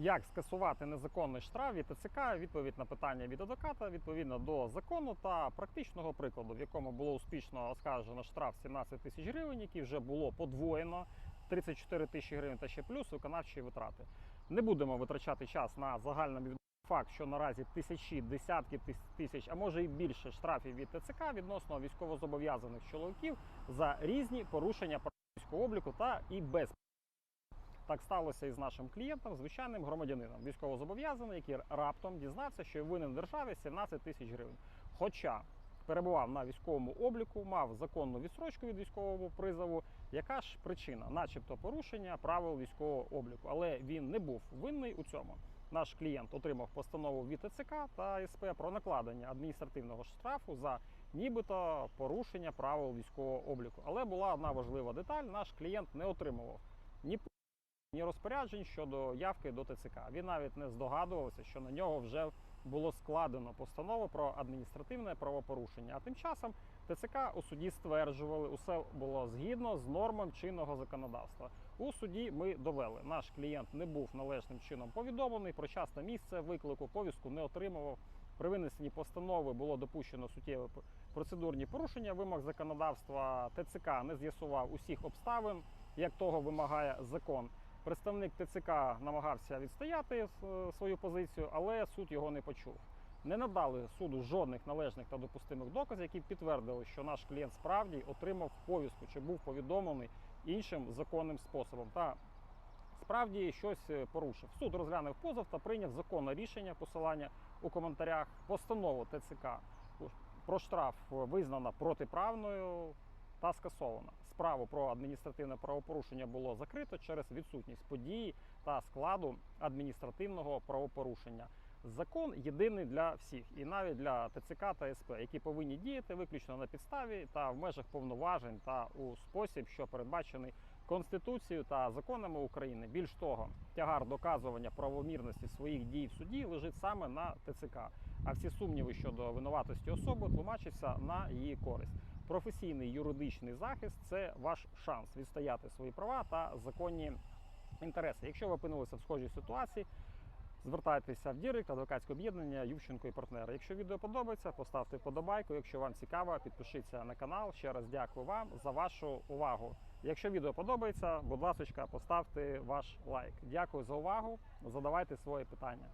Як скасувати незаконний штраф від ТЦК? Відповідь на питання від адвоката відповідно до закону та практичного прикладу, в якому було успішно оскаржено штраф 17 тисяч гривень, який вже було подвоєно 34 тисячі гривень та ще плюс виконавчі витрати. Не будемо витрачати час на загальний факт, що наразі тисячі, десятки тис- тисяч, а може і більше штрафів від ТЦК відносно військовозобов'язаних чоловіків за різні порушення правил військового обліку та і без. Так сталося і з нашим клієнтом, звичайним громадянином, військовозобов'язаний, який раптом дізнався, що винен державі 17 тисяч гривень. Хоча перебував на військовому обліку, мав законну відсрочку від військового призову. Яка ж причина, начебто, порушення правил військового обліку, але він не був винний у цьому. Наш клієнт отримав постанову від ТЦК та СП про накладення адміністративного штрафу за нібито порушення правил військового обліку. Але була одна важлива деталь: наш клієнт не отримував ні ні розпоряджень щодо явки до ТЦК. Він навіть не здогадувався, що на нього вже було складено постанову про адміністративне правопорушення. А тим часом ТЦК у суді стверджували, усе було згідно з нормам чинного законодавства. У суді ми довели, наш клієнт не був належним чином повідомлений про час та місце виклику, повістку не отримував. При винесенні постанови було допущено суттєві процедурні порушення вимог законодавства. ТЦК не з'ясував усіх обставин, як того вимагає закон. Представник ТЦК намагався відстояти е, свою позицію, але суд його не почув. Не надали суду жодних належних та допустимих доказів, які підтвердили, що наш клієнт справді отримав повістку чи був повідомлений іншим законним способом. Та справді щось е, порушив. Суд розглянув позов та прийняв законне рішення посилання у коментарях. Постанову ТЦК про штраф визнана протиправною та скасована. Справу про адміністративне правопорушення було закрито через відсутність події та складу адміністративного правопорушення. Закон єдиний для всіх, і навіть для ТЦК та СП, які повинні діяти виключно на підставі та в межах повноважень та у спосіб, що передбачений Конституцією та законами України. Більш того, тягар доказування правомірності своїх дій в суді лежить саме на ТЦК. А всі сумніви щодо винуватості особи тлумачаться на її користь. Професійний юридичний захист це ваш шанс відстояти свої права та законні інтереси. Якщо ви опинилися в схожій ситуації, звертайтеся в Дірект, адвокатське об'єднання Ющенко і партнери. Якщо відео подобається, поставте вподобайку. Якщо вам цікаво, підпишіться на канал. Ще раз дякую вам за вашу увагу. Якщо відео подобається, будь ласка, поставте ваш лайк. Дякую за увагу. Задавайте свої питання.